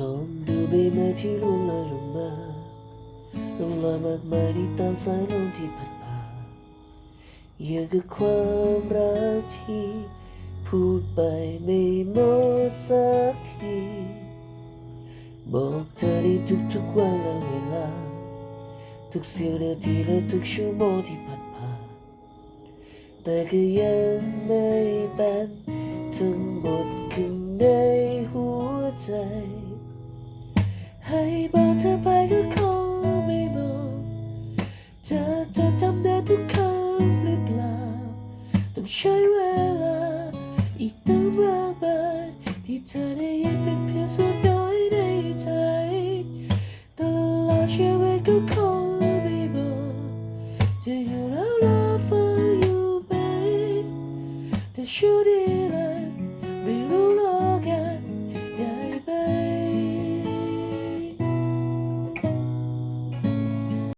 ลองดูใบไม้ที่ร่วงลอยลงมาลงลอยมากมายที่ตามสายลมที่พัดพาอย่างกับความรักที่พูดไปไม่หมดสักทีบอกเธอได้ทุกๆวันและเวลา ทุกเสี้ยวนาทีและทุกชั่วโมงที่ผ่านผ่านแต่ก็ยังไม่เป็นทั้งหมดข้างในหัว ใจ ให้บอกเธอไปก็คงไม่บอกเธอจะทำได้ทุกคำหรือเปล่า ต้องใช้เวลา อีกตั้งมากมายที่เธอได้ยินเป็นเพียงเสียงน้อยในใจตลอดชีวิตก็คงไม่บอกจะอยู่แล้วรอฟังอยู่ไหมแต่ชูดี